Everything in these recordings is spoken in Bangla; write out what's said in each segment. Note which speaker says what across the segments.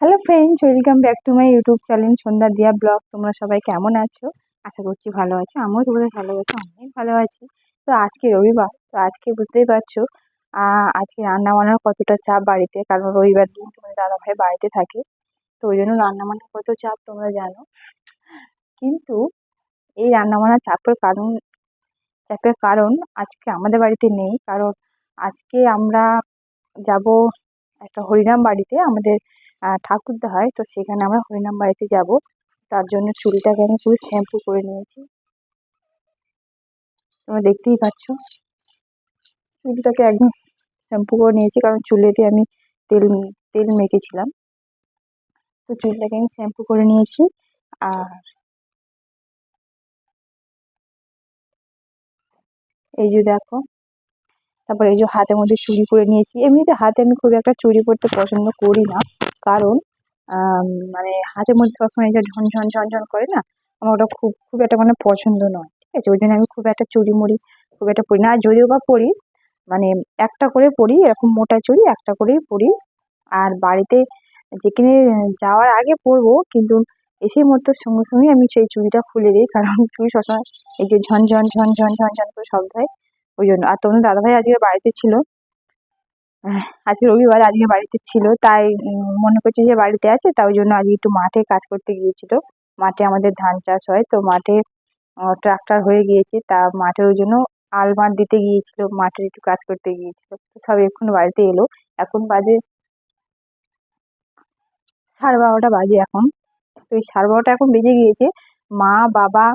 Speaker 1: Hello friends welcome back to my YouTube channel Sandhya Diya blog তোমরা সবাই কেমন আছো? আশা করছি ভালো আছো। আমিও তোমাদের ভালো আছি অনেক ভালো আছি। তো আজকে রবিবার, তো আজকে বুঝতেই পারছ আজকে রান্না বান্নার কতটা চাপ বাড়িতে, কারণ রবিবার দিন তোমাদের দাদাভাই বাড়িতে থাকে। তো ওই জন্য রান্না বান্নার কত চাপ তোমরা জানো। কিন্তু এই রান্না বান্নার চাপের কারণ চাপের কারণ আজকে আমাদের বাড়িতে নেই। কারণ আজকে আমরা যাব একটা হরিনাম বাড়িতে, আমাদের ঠাকুরদা হয়, তো সেখানে আমরা হরিনাম বাড়িতে যাব। তার জন্য চুলটাকে আমি পুরো শ্যাম্পু করে নিয়েছি। তোমরা দেখতেই পাচ্ছ। চুলটাকে একদম শ্যাম্পু করে নিয়েছি, কারণ চুলেতে আমি তেল তেল মেখেছিলাম। তো চুলটাকে আমি শ্যাম্পু করে নিয়েছি, আর এই যে দেখো, তারপর এই যে হাতের মধ্যে চুরি করে নিয়েছি। এমনিতে হাতে আমি খুব একটা চুরি পরতে পছন্দ করি না। কারণ মানে হাতের মধ্যে সবসময় যে ঝনঝন ঝনঝন করে না, আমার ওটা খুব খুব একটা মানে পছন্দ নয়, ঠিক আছে? ওই জন্য আমি খুব একটা চুড়ি মুড়ি খুব একটা পরি না। যদিও বা পরি মানে একটা করে পরি, এরকম মোটা চুড়ি একটা করেই পরি। আর বাড়িতে যেখানে যাওয়ার আগে পরবো, কিন্তু এসে মতো সঙ্গে সঙ্গে আমি সেই চুড়িটা খুলে দিই, কারণ চুড়ি সবসময় এই যে ঝনঝন ঝনঝন ঝনঝন করে শব্দ হয়, ওই জন্য। আর তোমার দাদাভাই আজকে বাড়িতে ছিল আজকে রবিবার, আজকে বাড়িতে ছিল, তাই মনে করছে যে বাড়িতে আছে তাই জন্য আজকে একটু মাঠে কাজ করতে গিয়েছিল। মাঠে আমাদের ধান চাষ হয়, তো মাঠে ট্রাক্টর হয়ে গিয়েছে, তা মাঠে ওই জন্য আলমার দিতে গিয়েছিল মাঠে একটু কাজ করতে গিয়েছিল সব এখন বাড়িতে এলো। এখন বাজে সাড়ে বারোটা বাজে এখন, তো এই সাড়ে বারোটা এখন বেজে গিয়েছে। মা, বাবা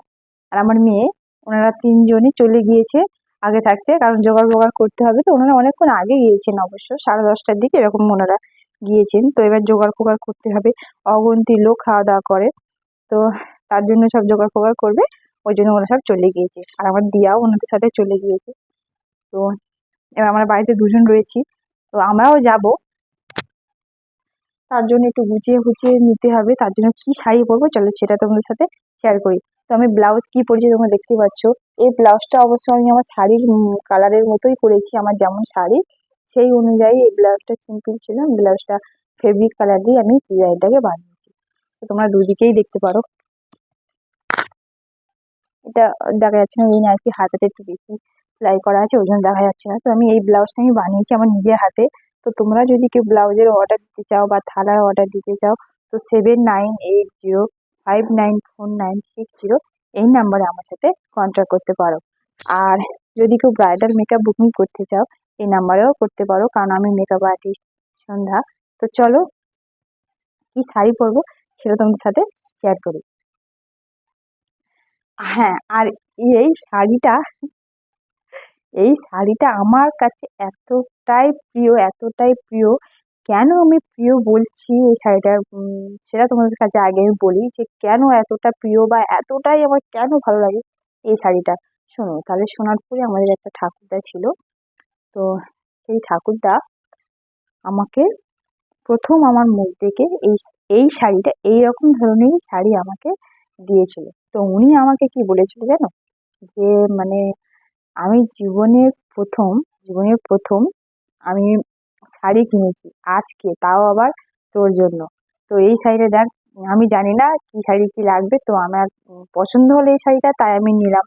Speaker 1: আর আমার মেয়ে, ওনারা তিনজনই চলে গিয়েছে। আগে থাকতে, কারণ জোগাড় ফোগাড় করতে হবে তো। ওনারা অনেকক্ষণ আগে গিয়েছেন অবশ্য, সাড়ে দশটার দিকে এরকম ওনারা গিয়েছেন। তো এবার জোগাড় ফোগাড় করতে হবে। অগন্তি লোক খাওয়া দাওয়া করে। তো তার জন্য সব জোগাড় ফোগাড় করবে। ওই জন্য ওরা সব চলে গিয়েছে। আর আমার দিয়াও ওনাদের সাথে চলে গিয়েছে। তো এবার আমরা বাড়িতে দুজন রয়েছি। তো আমরাও যাব। তার জন্য একটু গুছিয়ে গুছিয়ে নিতে হবে। তার জন্য কী শাড়ি পরবো? চলো সেটা তোমাদের সাথে শেয়ার করি। তো আমি ব্লাউজ কি পরেছি তোমরা দেখতেই পাচ্ছ। এই ব্লাউজটা অবশ্য আমি আমার শাড়ির কালারের মতোই করেছি, আমার যেমন শাড়ি সেই অনুযায়ী এই ব্লাউজটা সিম্পল ছিল। ব্লাউজটা ফেব্রিক কালার দিয়ে আমি ডিজাইনটাকে বানিয়েছি। তো তোমরা দুদিকেই দেখতে পারো। এটা দেখা যাচ্ছে না, এই নাইটি হাতাতে একটু বেশি সেলাই করা আছে, ওই জন্য দেখা যাচ্ছে না। তো আমি এই ব্লাউজটা আমি বানিয়েছি আমার নিজের হাতে। তো তোমরা যদি কেউ ব্লাউজের অর্ডার দিতে চাও বা থালার অর্ডার দিতে চাও, তো seven nine eight zero five nine four nine six zero এই নাম্বারে আমার সাথে কন্ট্যাক্ট করতে পারো। আর যদি কেউ ব্রাইডাল মেকআপ বুকিং করতে চাও, এই নাম্বারেও করতে পারো, কারণ আমি মেকআপ আর্টিস্ট সন্ধ্যা। তো চলো, কি শাড়ি পরবো সেটা তোমাদের সাথে শেয়ার করি। হ্যাঁ আর এই শাড়িটা এই শাড়িটা আমার কাছে এতটাই প্রিয় এতটাই প্রিয় কেন আমি প্রিয় বলছি এই শাড়িটার সেটা তোমাদের কাছে আগে আমি বলি যে কেন এতটা প্রিয় বা এতটাই আমার কেন ভালো লাগে এই শাড়িটা? শোনো, তাহলে সোনারপুরে আমাদের একটা ঠাকুরদা ছিল। তো সেই ঠাকুরদা আমাকে প্রথম আমার মুখ দেখে এই এই শাড়িটা এইরকম ধরনেরই শাড়ি আমাকে দিয়েছিল। তো উনি আমাকে কি বলেছিল জানো? যে মানে আমি জীবনের প্রথম জীবনের প্রথম আমি শাড়ি কিনেছি। আজকে, তাও আবার তোর জন্য। তো এই শাড়িটা দেখ, আমি জানি না কী শাড়ি কী লাগবে, তো আমার পছন্দ হলো এই শাড়িটা, তাই আমি নিলাম।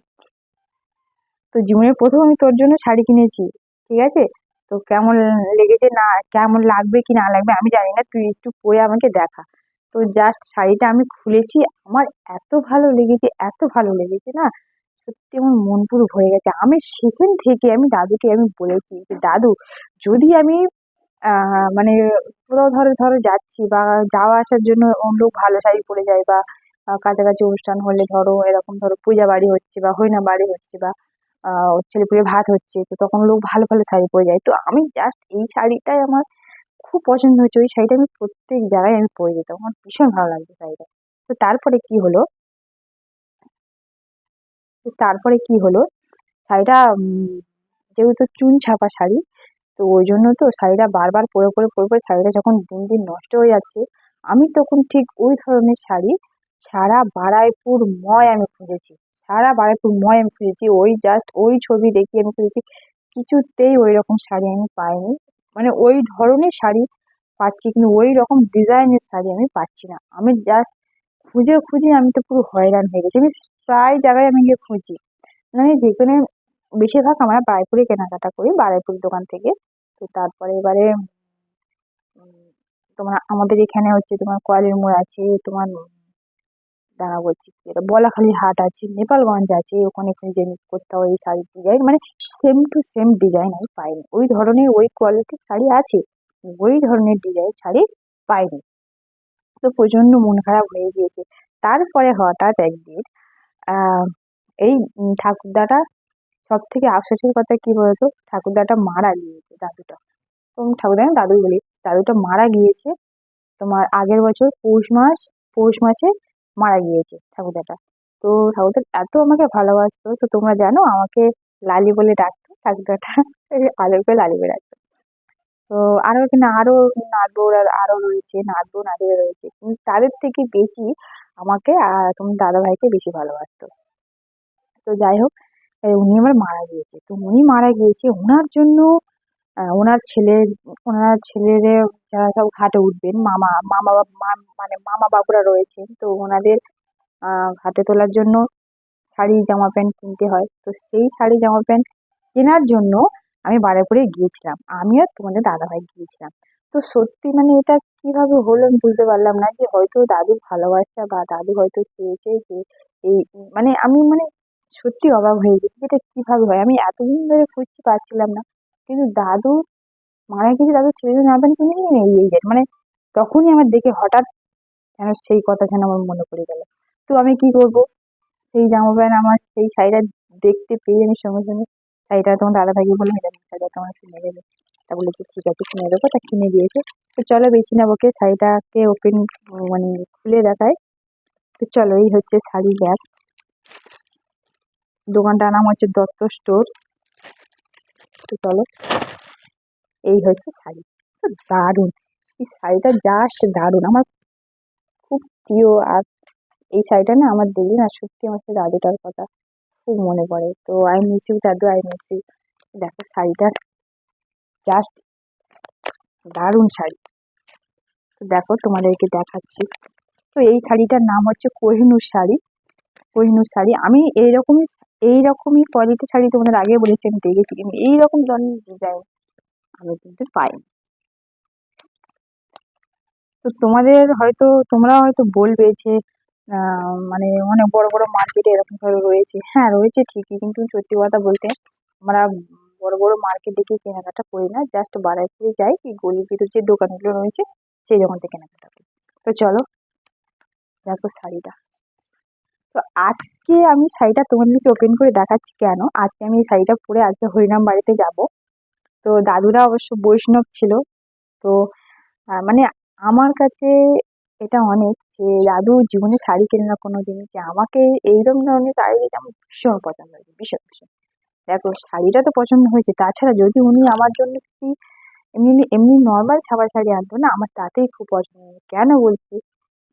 Speaker 1: তো জীবনের প্রথম আমি তোর জন্য শাড়ি কিনেছি, ঠিক আছে? তো কেমন লেগেছে না, কেমন লাগবে কি না লাগবে আমি জানি না, তুই একটু পরে আমাকে দেখা। তো জাস্ট শাড়িটা আমি খুলেছি, আমার এত ভালো লেগেছে, এত ভালো লেগেছে না, সত্যি আমার মন পুরো ভরে গেছে। আমি সেখান থেকে আমি দাদুকে আমি বলেছি যে, দাদু, যদি আমি মানে কোথাও ধরো ধরো যাচ্ছি বা যাওয়া আসার জন্য লোক ভালো শাড়ি পরে যায় বা কাছাকাছি অনুষ্ঠান হলে ধরো এরকম ধরো পূজা বাড়ি হচ্ছে বা হরিনাম বাড়ি হচ্ছে বা ছেলেপুলে ভাত হচ্ছে, তো তখন লোক ভালো ভালো শাড়ি পরে যায়। তো আমি জাস্ট এই শাড়িটাই আমার খুব পছন্দ হয়েছে। ওই শাড়িটা আমি প্রত্যেক জায়গায় আমি পরে যেতাম। আমার ভীষণ ভালো লাগতো শাড়িটা। তো তারপরে কি হলো? তারপরে কি হলো? শাড়িটা যেহেতু চুন ছাপা শাড়ি তো ওই জন্য তো শাড়িটা বারবার পরে পরে পরে পরে শাড়িটা যখন দিন দিন নষ্ট হয়ে যাচ্ছে, আমি তখন ঠিক ওই ধরনের শাড়ি সারা বারাইপুর ময় আমি খুঁজেছি। সারা বারাইপুর ময় আমি খুঁজেছি, ওই জাস্ট ওই ছবি দেখি আমি খুঁজেছি, কিছুতেই ওই রকম শাড়ি আমি পাইনি। মানে ওই ধরনের শাড়ি পাচ্ছি, কিন্তু ওই রকম ডিজাইনের শাড়ি আমি পাচ্ছি না। আমি জাস্ট খুঁজে খুঁজে আমি তো পুরো হয়রান হয়ে গেছি। আমি প্রায় জায়গায় আমি গিয়ে খুঁজি। মানে যেখানে বেশিরভাগ আমরা বারুইপুরে কেনাকাটা করি, বারাইপুর দোকান থেকে। তো তারপরে এবারে তোমার আমাদের এখানে হচ্ছে তোমার কয়ালির মোড় আছে, তোমার দাঁড়া বলছি এটা বলাখালি হাট আছে, নেপালগঞ্জ আছে, ওখানে খুঁজে করতে কোথাও এই শাড়ির ডিজাইন মানে সেম টু সেম ডিজাইন আমি পাইনি। ওই ধরনের, ওই কোয়ালিটির শাড়ি আছে, ওই ধরনের ডিজাইন শাড়ি পাইনি। তো প্রচণ্ড মন খারাপ হয়ে গিয়েছে। তারপরে হঠাৎ একদিন এই ঠাকুরদাটা সব থেকে আফসোসের কথা কি বলতো? ঠাকুরদাটা মারা গিয়েছে দাদুটা। তো ঠাকুরদা না দাদুই বলি, দাদুটা মারা গিয়েছে। তোমার আগের বছর পৌষ মাস, পৌষ মাসে মারা গিয়েছে ঠাকুরদাটা। তো ঠাকুরদা এত আমাকে ভালোবাসতো, তো তোমরা জানো আমাকে লালি বলে ডাকতো ঠাকুরদাটা। আদর করে লালি বলে ডাকতো। তো আরও এখানে আরও নাদুর আর আরও রয়েছে নাদু নাদুরা রয়েছে। কিন্তু তাদের থেকে বেশি আমাকে আর তোমার দাদা ভাইকে বেশি ভালোবাসতো। তো যাই হোক উনি আমার মারা গিয়েছে। তো উনি মারা গিয়েছে ওনার জন্য ওনার ছেলে ওনার ছেলেরে যারা সব ঘাটে উঠবেন, মামা মামা মানে মামা বাবুরা রয়েছেন, তো ওনাদের ঘাটে তোলার জন্য শাড়ি, জামা প্যান্ট কিনতে হয়। তো সেই শাড়ি, জামা প্যান্ট কেনার জন্য আমি বারুইপুরে গিয়েছিলাম। আমি আর তোমাদের দাদাভাই গিয়েছিলাম। তো সত্যি মানে এটা কীভাবে হলো আমি বুঝতে পারলাম না যে হয়তো দাদুর ভালোবাসা বা দাদু হয়তো চেয়েছে যে এই মানে আমি মানে সত্যি অবাক হয়ে গেছি যে এটা কীভাবে হয়। আমি এতদিন ধরে খুঁজতে পারছিলাম না। কিন্তু দাদু, মারা গেছে দাদু ছেড়ে জামা প্যান্ট কিনে নিয়ে এই যায় মানে তখনই আমার দেখে হঠাৎ যেন সেই কথা যেন আমার মনে পড়ে গেল। তো আমি কি করব? সেই জামা প্যান্ট আমার, সেই শাড়িটা দেখতে পেয়ে আমি সঙ্গে সঙ্গে শাড়িটা তোমার দাদা ভাইকে বললাম, এটা শাড়িটা তোমার কিনে দেবে। তা বলেছে ঠিক আছে, কিনে দেবো। তা কিনে দিয়েছে। তো চলো বেশি না ওকে শাড়িটাকে ওপেন মানে খুলে দেখায় তো চলো, এই হচ্ছে শাড়ি ব্যাগ। দোকানটার নাম হচ্ছে দত্ত স্টোর। তো চলো, এই হচ্ছে শাড়ি। তো দারুণ। এই শাড়িটা জাস্ট দারুণ। আমার খুব প্রিয়। আর এই শাড়িটা না আমার দেখলে না সত্যি আমার সেই দাদুটার কথা খুব মনে পড়ে। তো আই মিস ইউ দাদু আই মিস ইউ দেখো শাড়িটা জাস্ট দারুণ শাড়ি। তো দেখো তোমাদেরকে দেখাচ্ছি। তো এই শাড়িটার নাম হচ্ছে কোহিনুর শাড়ি। কোহিনুর শাড়ি। আমি এইরকমই এইরকমই কোয়ালিটির শাড়ি তোমাদের আগে বলেছি, আমি দেখেছি, কিন্তু এইরকম ধরনের ডিজাইন আমি কিন্তু পাইনি। তো তোমাদের হয়তো, তোমরা হয়তো বলবে যে মানে অনেক বড় বড় মার্কেটে এরকম ভাবে রয়েছে। হ্যাঁ রয়েছে ঠিকই, কিন্তু সত্যি কথা বলতে আমরা বড় বড় মার্কেট দেখে কেনাকাটা করি না জাস্ট বারুইপুরে যাই কি গলির ভিতর যে দোকানগুলো রয়েছে, সেই দোকান থেকে কেনাকাটা করি। তো চলো, দেখো শাড়িটা। তো আজকে আমি শাড়িটা তোমার তোমাদেরকে ওপেন করে দেখাচ্ছি কেন? আজকে আমি এই শাড়িটা পরে আজকে হরিনাম বাড়িতে যাব। তো দাদুরা অবশ্য বৈষ্ণব ছিল। তো মানে আমার কাছে এটা অনেক যে দাদু জীবনে শাড়ি কেনে না কোনোদিন, যে আমাকে এইরকম ধরনের শাড়ি দিতে আমার ভীষণ পছন্দ হয়েছে, ভীষণ ভীষণ। দেখো, শাড়িটা তো পছন্দ হয়েছে। তাছাড়া যদি উনি আমার জন্য কি এমনি এমনি নর্মাল ছাপা শাড়ি আনতো না, আমার তাতেই খুব পছন্দ কেন বলছি?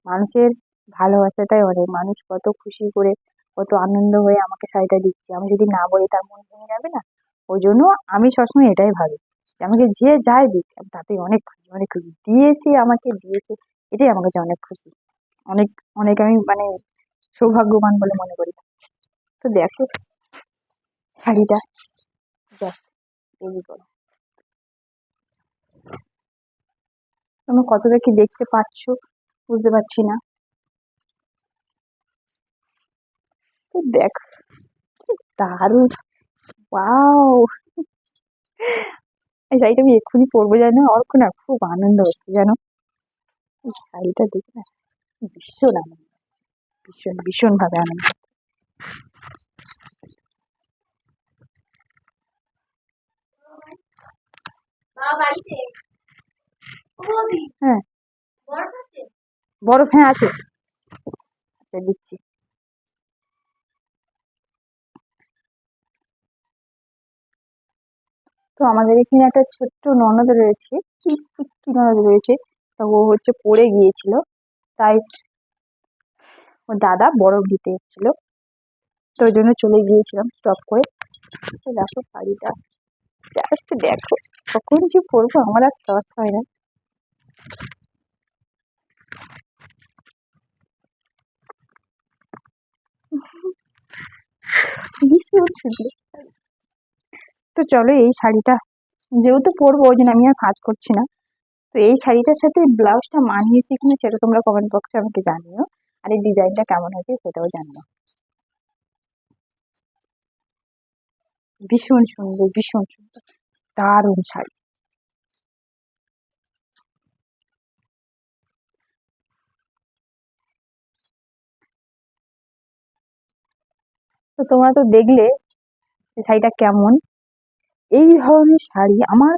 Speaker 1: মানুষের ভালোবাসাটাই অনেক। মানুষ কত খুশি করে, কত আনন্দ হয়ে আমাকে শাড়িটা দিচ্ছে। আমি যদি না বলি তার মন ভেঙে যাবে না? ওই জন্য আমি সবসময় এটাই ভাবি। যে আমাকে যে যাই দিক তাতেই অনেক খুশি অনেক খুশি। দিয়েছে আমাকে, দিয়েছে, এটাই আমার কাছে অনেক খুশি। অনেক অনেক আমি মানে সৌভাগ্যবান বলে মনে করি। তো দেখো, শাড়িটা দেখ, এই করো তুমি কতটা কি দেখতে পাচ্ছো? বুঝতে পারছি না তো দেখ দারুণ ওয়াও। এই শাড়িটা আমি এক্ষুনি পরবো জানো অর্ক না খুব আনন্দ হচ্ছে জানো। এই শাড়িটা দেখে না ভীষণ আনন্দ ভীষণ ভীষণ ভাবে আনন্দ হ্যাঁ। বরফ হ্যাঁ আছে। আচ্ছা দিচ্ছি। তো আমাদের এখানে একটা ছোট্ট ননদ রয়েছে। কি ননদ রয়েছে। তো ও হচ্ছে পড়ে গিয়েছিল। তাই ওর দাদা বরফ দিতে এসেছিল। তো ওই জন্য চলে গিয়েছিলাম স্টপ করে। তো দেখো শাড়িটা জাস্ট দেখো। কখন যে পরবো আমার আর সাহস হয় না। ভীষণ তো চলো এই শাড়িটা। যেহেতু পরবো, ওই জন্য আমি আর কাজ করছি না। তো এই শাড়িটার সাথে ব্লাউজটা মানিয়েছে কিনা সেটা তোমরা কমেন্ট বক্সে আমাকে জানিও। আর এই ডিজাইনটা কেমন হয়েছে সেটাও জানিও। ভীষণ সুন্দর ভীষণ সুন্দর। দারুণ শাড়ি। তো তোমরা তো দেখলে শাড়িটা কেমন। এই ধরনের শাড়ি আমার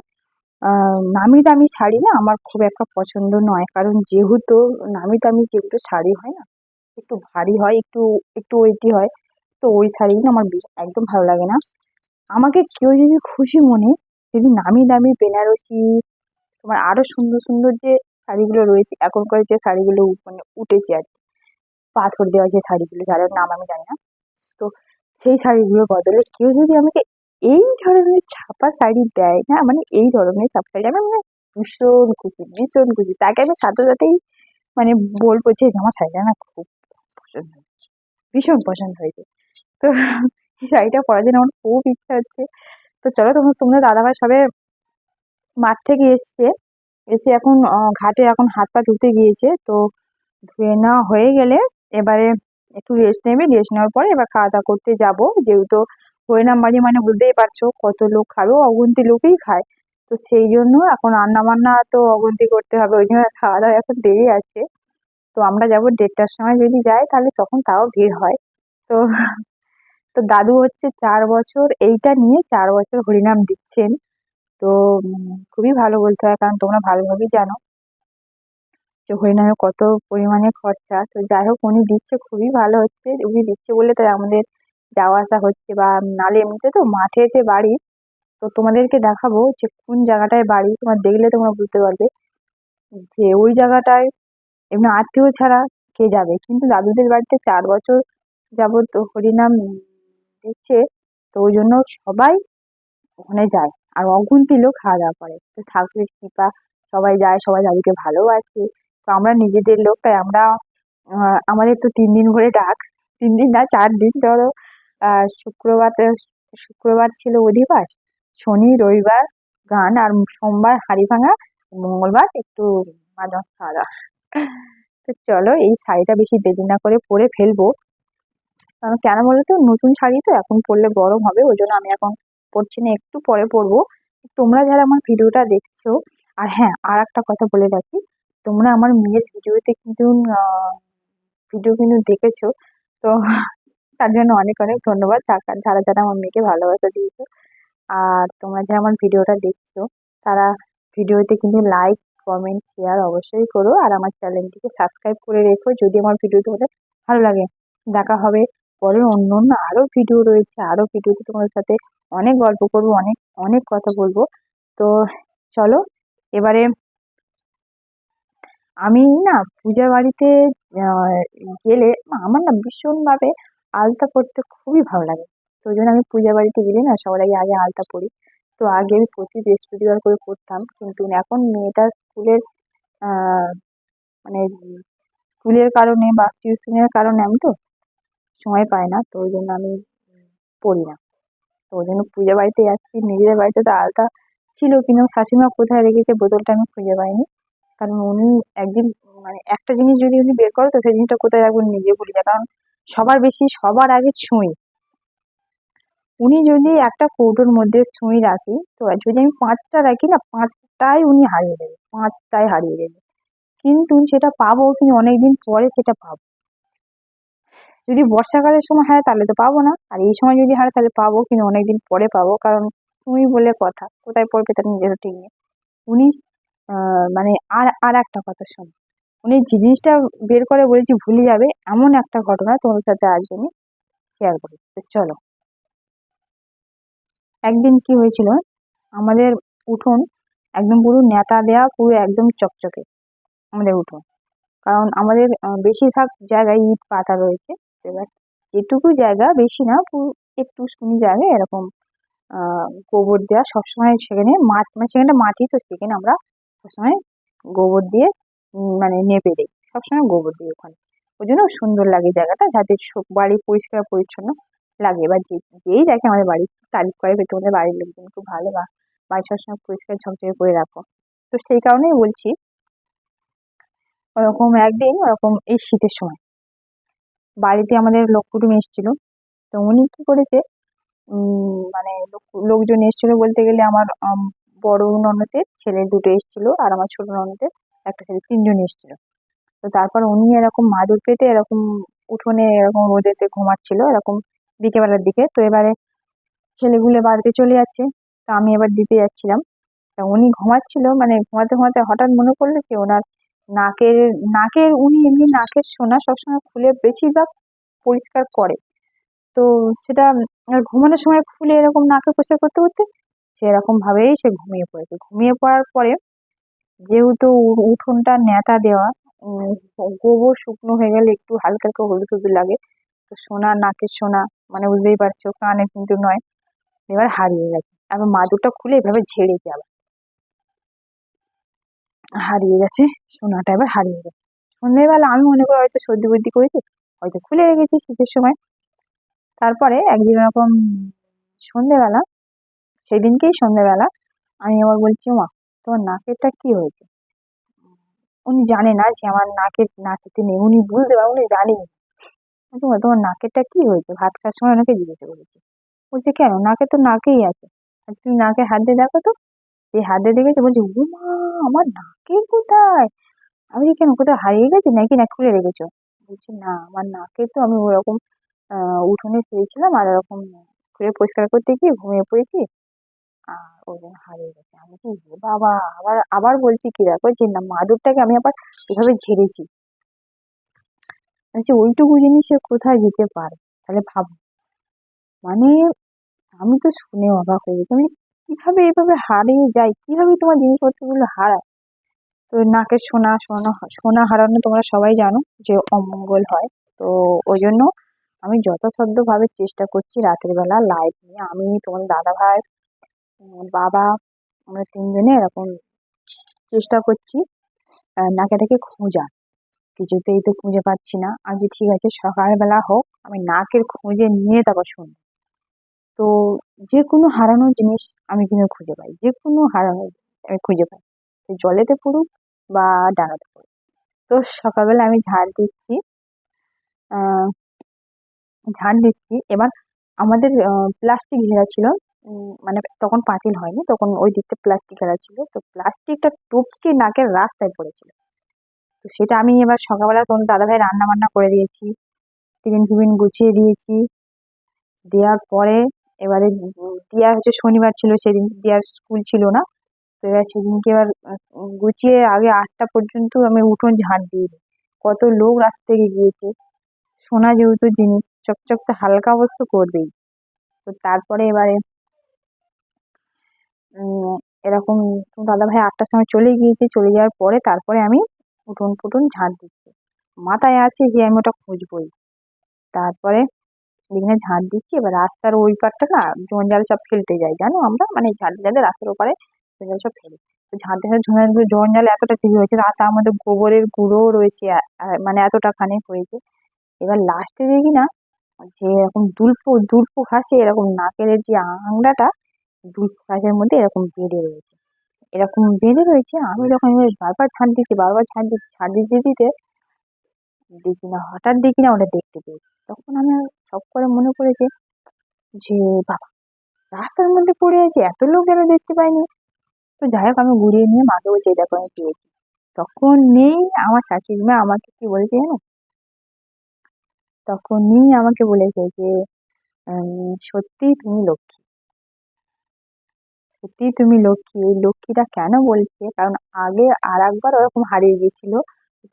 Speaker 1: নামি দামি শাড়ি না আমার খুব একটা পছন্দ নয়। কারণ যেহেতু নামি দামি যেগুলো শাড়ি হয় না, একটু ভারী হয়, একটু একটু ওয়েটি হয়, তো ওই শাড়িগুলো আমার একদম ভালো লাগে না। আমাকে কেউ যদি খুশি মনে যদি নামি দামি বেনারসি, তোমার আরও সুন্দর সুন্দর যে শাড়িগুলো রয়েছে, এখনকার যে শাড়িগুলো মানে উঠেছে আর কি, পাথর দেওয়া যে শাড়িগুলো, যাদের নাম আমি জানি না, তো সেই শাড়িগুলোর বদলে কেউ যদি আমাকে এই ধরনের ছাপা শাড়ি দেয় না? মানে এই ধরনের ছাপা শাড়ি আমি মানে ভীষণ খুশি ভীষণ খুশি। তাকে আমি সাথে সাথেই মানে বলব যে, আমার শাড়িটা না খুব পছন্দ হয়েছে, ভীষণ পছন্দ হয়েছে। তো শাড়িটা পরার জন্য আমার খুব ইচ্ছা হচ্ছে। তো চলো তোমরা তোমরা দাদাভাই সবে মাঠ থেকে এসছে। এসে এখন ঘাটে এখন হাত পা ধুতে গিয়েছে। তো ধুয়ে নেওয়া হয়ে গেলে এবারে একটু রেস্ট নেবে। রেস্ট নেওয়ার পরে এবার খাওয়া দাওয়া করতে যাব। যেহেতু হরিনাম বাড়ি মানে বুঝতেই পারছ কত লোক খাবে অগুন্তি লোকেই খায়। তো সেই জন্য এখন রান্না বান্না তো অগুন্তি করতে হবে, ওই জন্য খাওয়া দাওয়া এখন দেরি আছে। তো আমরা যাব দেড়টার সময় যদি যাই, তাহলে তখন তাও ভিড় হয়। তো তো দাদু হচ্ছে চার বছর, এইটা নিয়ে চার বছর হরিনাম দিচ্ছেন। তো, খুবই ভালো বলতে হয়, কারণ তোমরা ভালোভাবেই জানো। যে হরিনামে কত পরিমাণে খরচা, তো যাই হোক উনি দিচ্ছে, খুবই ভালো হচ্ছে। উনি দিচ্ছে বলে তাই আমাদের যাওয়া আসা হচ্ছে বা নালে এমনিতে তো মাঠে যে বাড়ি, তো তোমাদেরকে দেখাবো যে কোন জায়গাটায় বাড়ি, তোমার দেখলে তোমরা বুঝতে পারবে যে ওই জায়গাটায় এমনি আত্মীয় ছাড়া কে যাবে। কিন্তু দাদুদের বাড়িতে চার বছর যাবত হরিনাম দিচ্ছে, তো ওই জন্য সবাই ওখানে যায় আর অগুন্তি লোক খাওয়া দাওয়া করে। তো ঠাকুরের কৃপা, সবাই যায়, সবাই দাদুকে ভালোবাসে। তো আমরা নিজেদের লোক তাই আমরা আমাদের তো তিন দিন করে ডাক, তিন দিন না, চার দিন ধরো শুক্রবার শুক্রবার ছিল অধিবাস। শনি, রবিবার গান আর সোমবার হাঁড়ি ভাঙা, মঙ্গলবার একটু মাদক খাওয়া তো চলো এই শাড়িটা বেশি দেরি না করে পরে ফেলব। কারণ কেন বলো তো, নতুন শাড়ি তো এখন পরলে গরম হবে, ওই জন্য আমি এখন পরছি না, একটু পরে পরবো। তোমরা যারা আমার ভিডিওটা দেখছ, আর হ্যাঁ আর একটা কথা বলে রাখি, তোমরা আমার মেয়ের ভিডিওতে কিন্তু ভিডিও কিন্তু দেখেছ, তো তার জন্য অনেক অনেক ধন্যবাদ। যারা যারা আমার মেয়েকে ভালোবাসা দিয়েছে। আর তোমরা যারা আমার ভিডিওটা দেখছ, তারা ভিডিওতে কিন্তু লাইক কমেন্ট শেয়ার অবশ্যই করো। আর আমার চ্যানেলটিকে সাবস্ক্রাইব করে রেখো যদি আমার ভিডিও তোমাদের ভালো লাগে। দেখা হবে পরে অন্য অন্য আরও ভিডিও রয়েছে। আরও ভিডিওতে তোমাদের সাথে অনেক গল্প করব, অনেক অনেক কথা বলব। তো চলো, এবারে আমি না পূজা বাড়িতে গেলে আমার না ভীষণভাবে আলতা পরতে খুবই ভালো লাগে। তো ওই জন্য আমি পূজা বাড়িতে গেলে না সবার আগে আগে আলতা পরি। তো আগে আমি প্রতি বৃহস্পতিবার করে করতাম কিন্তু এখন মেয়েটার স্কুলের মানে স্কুলের কারণে বা টিউশনের কারণে আমি তো সময় পাই না, তো ওই জন্য আমি পড়ি না। তো ওই জন্য পূজা বাড়িতে যাচ্ছি। নিজেদের বাড়িতে তো আলতা ছিল, কিন্তু শাশুড়ি মা কোথায় রেখেছে বোতলটা আমি খুঁজে পাইনি। কারণ উনি একদিন মানে একটা জিনিস যদি উনি বের করে, তো সেই জিনিসটা কোথায় রাখবেন নিজে ভুলে যায়। কারণ সবার বেশি সবার আগে ছুঁই। উনি যদি একটা কৌটোর মধ্যে ছুঁই রাখি, তো যদি আমি পাঁচটা রাখি না, পাঁচটাই উনি হারিয়ে দেবে, পাঁচটাই হারিয়ে দেবে। কিন্তু সেটা পাবো কিন্তু অনেকদিন পরে সেটা পাবো। যদি বর্ষাকালের সময় হয় তাহলে তো পাবো না, আর এই সময় যদি হয় তাহলে পাবো, কিন্তু অনেকদিন পরে পাবো, কারণ তুমি বলে কথা, কোথায় পড়বে তার নিজেরও ঠিক নেই। উনি মানে আর আর একটা কথা শোনো। উনি জিনিসটা বের করে বলেছি, ভুলে যাবে। এমন একটা ঘটনা তোমার সাথে আজ আমি শেয়ার করি। তো চলো। একদিন কি হয়েছিল, আমাদের উঠোন একদম পুরো নেতা দেওয়া পুরো একদম চকচকে আমাদের উঠোন। কারণ আমাদের বেশিরভাগ জায়গায় ইট পাতা রয়েছে। এবার যেটুকু জায়গা, বেশি না, পুরো একটু শুনি জায়গায় এরকম গোবর দেওয়া সবসময় সেখানে মাঠ মানে সেখানে মাটি তো, সেখানে আমরা সবসময় গোবর দিয়ে মানে নেপে দেয় সবসময় গোবর দিই ওখানে। ওই জন্য সুন্দর লাগে জায়গাটা, যাতে বাড়ি পরিষ্কার পরিচ্ছন্ন লাগে। এবার যে, যেই দেখে আমাদের বাড়ি, তারিফ করে যে তোমাদের বাড়ির লোকজন খুব ভালো বা বাড়ি সবসময় পরিষ্কার ঝকঝকে করে রাখো। তো সেই কারণেই বলছি, ওরকম একদিন ওরকম এই শীতের সময়। বাড়িতে আমাদের লোক কুটুম এসেছিল। তো উনি কি করেছে মানে লোকজন এসেছিল বলতে গেলে আমার বড় ননদের ছেলে দুটো এসেছিল আর আমার ছোট ননদের। একটা ছেলে, তিনজন এসেছিল। তো তারপর উনি এরকম মাদুর পেতে এরকম উঠোনে এরকম রোদেতে ঘুমাচ্ছিল, এরকম বিকেবেলার দিকে। তো এবারে ছেলেগুলো বাড়িতে চলে যাচ্ছে, তা আমি এবার দিতে যাচ্ছিলাম। তা উনি ঘুমাচ্ছিল মানে ঘুমাতে ঘুমাতে হঠাৎ মনে পড়ল যে ওনার নাকের নাকের, উনি এমনি নাকের সোনা সবসময় খুলে বেশিরভাগ পরিষ্কার করে। তো সেটা ঘুমানোর সময় খুলে এরকম নাকে পরিষ্কার করতে করতে সেরকম ভাবেই সে ঘুমিয়ে পড়েছে। ঘুমিয়ে পড়ার পরে যেহেতু উঠোনটা ন্যাতা দেওয়া উম, গোবর শুকনো হয়ে গেলে একটু হালকা হালকা হলুদ হলুদ লাগে। তো সোনা নাকের সোনা মানে বুঝতেই পারছ কানে কিন্তু নয়। এবার হারিয়ে গেছে। আবার মাদুরটা খুলে এভাবে ঝেড়েছে আবার হারিয়ে গেছে সোনাটা এবার হারিয়ে গেছে। সন্ধ্যেবেলা আমি মনে করি হয়তো সর্দি বর্দি করেছি হয়তো খুলে রেখেছি শীতের সময়। তারপরে একদিন এরকম সন্ধ্যেবেলা সেদিনকেই সন্ধ্যেবেলা আমি আবার বলছি মা তোমার নাকেরটা কি হয়েছে? উনি জানে না যে আমার নাকের নাকেতে নেই। উনি বুঝতে পারে, উনি জানেন তোমার তোমার নাকেরটা কি হয়েছে? ভাত খাওয়ার সময় ওনাকে জিজ্ঞাসা করেছি। বলছে, কেন? নাকে তো নাকেই আছে। আর তুমি নাকে হাত দিয়ে দেখো তো। এই হাত দিয়ে দেখেছে, বলছে ও মা আমার নাকে কোথায়? আমি কেন কোথায় হারিয়ে গেছে? নাকি না খুলে রেখেছো? বলছে, না, আমার নাকে তো আমি ওরকম উঠোনে শুয়েছিলাম আর এরকম খুলে পরিষ্কার করতে গিয়ে ঘুমিয়ে পড়েছি। ওই জন্য হারিয়ে গেছে। আমি কি বাবা, আবার আবার বলছি কি দেখো, যে না মাদুরটাকে আমি আবার এভাবে ঝেড়েছি। বলছি, ওইটুকু জিনিস কোথায় যেতে পারে? তাহলে ভাবো। মানে আমি তো শুনে অবাক হয়ে গেছি। আমি কীভাবে এভাবে হারিয়ে যায়? কীভাবে তোমার জিনিসপত্রগুলো হারায়? তো নাকের সোনা সোনা সোনা হারানো তোমরা সবাই জানো যে অমঙ্গল হয়। তো ওই জন্য আমি যথাসাধ্য ভাবে চেষ্টা করছি রাতের বেলা লাইট নিয়ে। আমি তোমার দাদা ভাই বাবা, আমরা তিনজনে এরকম চেষ্টা করছি নাকেটাকে খোঁজার কিছুতেই তো খুঁজে পাচ্ছি না। আজ ঠিক আছে, সকালবেলা হোক, আমি নাকের খুঁজে নিয়ে তারপর শুনব। তো যে কোনো হারানো জিনিস আমি কিন্তু খুঁজে পাই। যে কোনো হারানো আমি খুঁজে পাই। সে জলেতে পড়ুক বা ডাঙাতে পড়ুক। তো সকালবেলা আমি ঝাড় দিচ্ছি ঝাড় দিচ্ছি। এবার আমাদের প্লাস্টিক ঘেরা ছিল। মানে তখন পাঁচিল হয়নি, তখন ওই দিকটা প্লাস্টিক ঘেরা ছিল, তো প্লাস্টিকটা টপকে নাকের রাস্তায় পড়েছিল। তো সেটা আমি এবার সকালবেলা তখন দাদাভাই রান্না বান্না করে দিয়েছি, টিফিন ফিফিন গুছিয়ে দিয়েছি। দেওয়ার পরে এবারে দিয়া হচ্ছে শনিবার ছিল সেদিন দিয়ার স্কুল ছিল না, তো এবার সেদিনকে এবার গুছিয়ে আগে আটটা পর্যন্ত আমি উঠোন ঝাঁট দিয়ে কত লোক রাস্তা থেকে গিয়েছে, সোনা যেহেতু জিনিস, চকচক তো হালকা অবশ্য করবেই। তো তারপরে এবারে উম, এরকম দাদা ভাই আটটার সময় চলে গিয়েছে, চলে যাওয়ার পরে তারপরে আমি উঠোন ফুটুন ঝাঁট দিচ্ছি। মাথায় আছে যে আমি ওটা খুঁজবই। তারপরে এখানে ঝাঁট দিচ্ছি, এবার রাস্তার ওই পারটা না, জঞ্জাল সব ফেলতে যাই, জানো আমরা? মানে ঝাঁট দিলে রাস্তার ওপারে জঞ্জাল সব ফেলি। ঝাঁট দেওয়ার জঞ্জাল জঞ্জাল এতটা তৈরি হয়েছে তার মধ্যে গোবরের গুঁড়ো রয়েছে মানে এতটা খানিক হয়েছে। এবার লাস্টে দেখি না, যে এরকম দুলপো দুলপো ঘাসে এরকম নাকের যে আংটাটা দুলপো ঘাসের মধ্যে এরকম বেঁধে রয়েছে। এরকম বেঁধে রয়েছে আমি যখন বারবার ছাড় দিচ্ছি বারবার ছাড় দিচ্ছি ছাড় দিতে দিতে দেখি না হঠাৎ দেখি না ওটা দেখতে পেয়েছি। তখন আমার সব করে মনে পড়েছে যে বাবা রাস্তার মধ্যে পড়ে আছে এত লোক যেন দেখতে পাইনি। তো যাই হোক আমি ঘুরিয়ে নিয়ে মাকে বলছি "এই দেখো আমি পেয়েছি। তখন নেই আমার শাশুড়ি মা আমাকে কি বলেছে জানো? তখনই আমাকে বলেছে যে উম, সত্যিই তুমি লক্ষ্মী। সত্যিই তুমি লক্ষ্মী, এই লক্ষ্মীটা কেন বলছে? কারণ আগে আর একবার ওরকম হারিয়ে গেছিল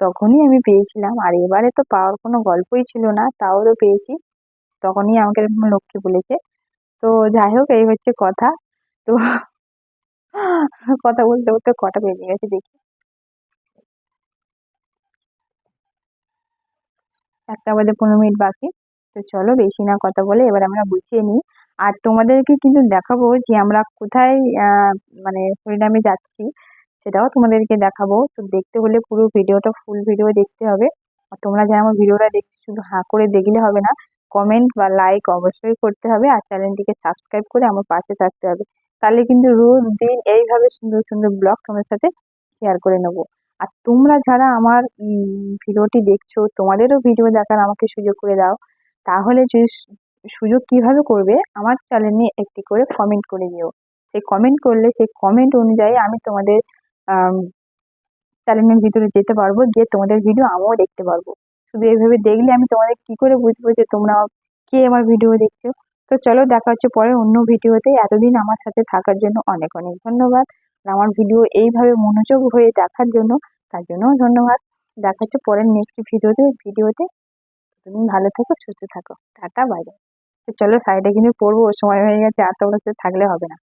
Speaker 1: তখনই আমি পেয়েছিলাম। আর এবারে তো পাওয়ার কোনো গল্পই ছিল না, তাও তো পেয়েছি। তখনই আমাকে এরকম লক্ষ্মী বলেছে। তো যাই হোক, এই হচ্ছে কথা। তো কথা বলতে বলতে কটা বেজে গেছে দেখি। একটা বাজে পনেরো মিনিট বাকি। তো চলো, বেশি না কথা বলে এবার আমরা গুছিয়ে নিই। আর তোমাদেরকে কিন্তু দেখাবো যে আমরা কোথায় মানে হরিনামে যাচ্ছি, সেটাও তোমাদেরকে দেখাবো। তো দেখতে হলে পুরো ভিডিওটা ফুল ভিডিও দেখতে হবে। আর তোমরা যারা আমার ভিডিওটা দেখছ, শুধু হাঁ করে দেখলে হবে না কমেন্ট বা লাইক অবশ্যই করতে হবে। আর চ্যানেলটিকে সাবস্ক্রাইব করে আমার পাশে থাকতে হবে। তাহলে কিন্তু রোজ দিন এইভাবে সুন্দর সুন্দর ব্লগ তোমার সাথে শেয়ার করে নেব। আর তোমরা যারা আমার ভিডিওটি দেখছ, তোমাদেরও ভিডিও দেখার আমাকে সুযোগ করে দাও। তাহলে যে সুযোগ কীভাবে করবে, আমার চ্যানেলে একটি করে কমেন্ট করে দিও। সেই কমেন্ট করলে, সেই কমেন্ট অনুযায়ী আমি তোমাদের চ্যানেলের ভিতরে যেতে পারব, গিয়ে তোমাদের ভিডিও আমিও দেখতে পারব। শুধু এইভাবে দেখলে আমি তোমাদের কি করে বুঝব যে তোমরা কে আমার ভিডিও দেখছ? তো চলো, দেখা হচ্ছে পরে অন্য ভিডিওতে এতদিন আমার সাথে থাকার জন্য অনেক অনেক ধন্যবাদ। আমার ভিডিও এইভাবে মনোযোগ হয়ে দেখার জন্য, তার জন্যও ধন্যবাদ। দেখা হচ্ছে পরের নেক্সট ভিডিওতে ভিডিওতে তুমি ভালো থেকো, সুস্থ থাকো। টাটা বাই বাই চলো -এ গিয়ে পরবো সময় হয়ে গেছে আর তোমার সাথে থাকলে হবে না।